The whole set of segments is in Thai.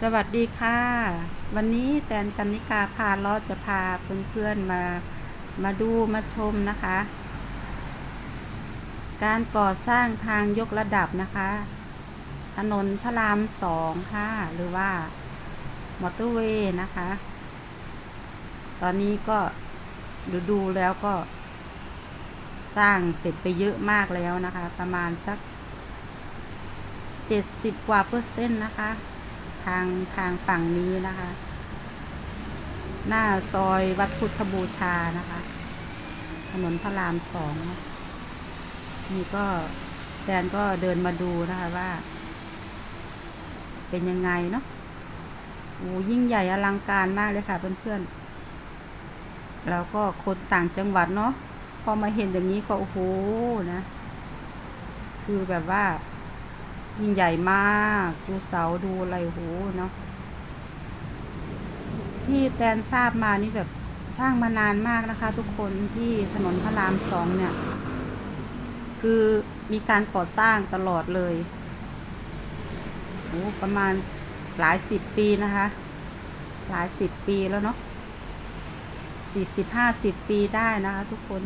สวัสดีค่ะ วันนี้แตนกันนิกาพาลาะจะพาเพื่อนๆมามาดูมาชมนะคะ การก่อสร้างทางยกระดับนะคะ ถนนพระรามสองค่ะ หรือว่ามอเตอร์เวย์นะคะ ตอนนี้ก็ดูดูแล้วก็ สร้างเสร็จไปเยอะมากแล้วนะคะ ประมาณสัก 70 กว่าเปอร์เซ็นต์นะคะ ทางทางฝั่งนี้นะคะ หน้าซอยวัดพุทธบูชานะคะ ถนนพระรามสองนี่ก็แดนก็เดินมาดูนะคะว่า เป็นยังไงเนาะโอ้ยิ่งใหญ่อลังการมากเลยค่ะเพื่อนๆ แล้วก็คนต่างจังหวัดเนาะพอมาเห็นอย่างนี้ก็โอ้โหนะ คือแบบว่า ยิ่งใหญ่มากดูเสาดูอะไรโหเนาะที่แตนทราบมานี่แบบสร้างมานานมากนะคะ ทุกคนที่ถนนพระรามสองเนี่ย คือมีการก่อสร้างตลอดเลยโอ้ประมาณหลายสิบปีนะคะ หลายสิบปีแล้วเนาะสี่สิบห้าสิบปีได้นะคะ ทุกคน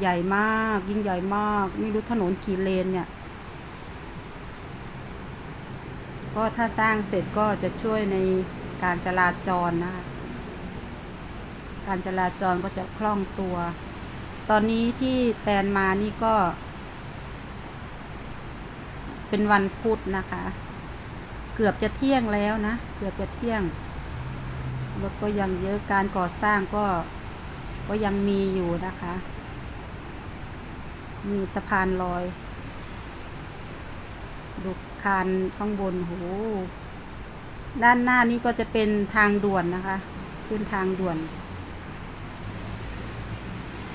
ใหญ่มาก ยิ่งใหญ่มาก ไม่รู้ถนนกี่เลนเนี่ย ก็ถ้าสร้างเสร็จก็จะช่วยในการจราจรนะคะการจราจรก็จะคล่องตัว ตอนนี้ที่แตนมานี่ก็ เป็นวันพุธนะคะ เกือบจะเที่ยงแล้วนะ เกือบจะเที่ยงรถก็ยังเยอะการก่อสร้างก็ก็ยังมีอยู่นะคะ มีสะพานลอยดูคานข้างบนโหด้านหน้านี้ก็จะเป็นทางด่วนนะคะ ขึ้นทางด่วน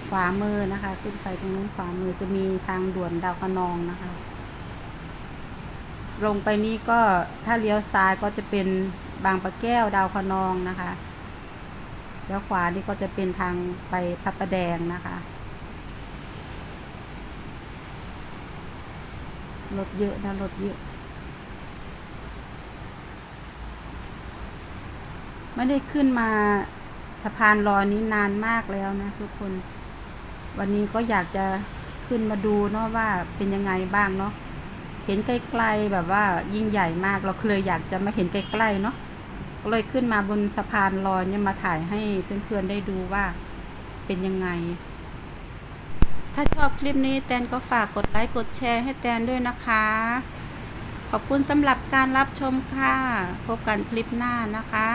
ขวามือนะคะ ขึ้นไปตรงนู้นขวามือจะมีทางด่วนดาวคะนองนะคะ ลงไปนี้ก็ถ้าเลี้ยวซ้ายก็จะเป็นบางปะแก้วดาวคะนองนะคะ แล้วขวานี่ก็จะเป็นทางไปพระประแดงนะคะ รถเยอะนะรถเยอะ ไม่ได้ขึ้นมาสะพานลอยนี้นานมากแล้วนะทุกคน วันนี้ก็อยากจะขึ้นมาดูเนาะว่าเป็นยังไงบ้างเนาะเห็นไกลๆแบบว่ายิ่งใหญ่มากเราเคยอยากจะมาเห็นใกล้ๆเนาะก็เลยขึ้นมาบนสะพานลอยเนี่ยมาถ่ายให้เพื่อนๆได้ดูว่าเป็นยังไง ถ้าชอบคลิปนี้แตนก็ฝากกดไลค์กดแชร์ให้แตนด้วยนะคะ ขอบคุณสำหรับการรับชมค่ะ พบกันคลิปหน้านะคะ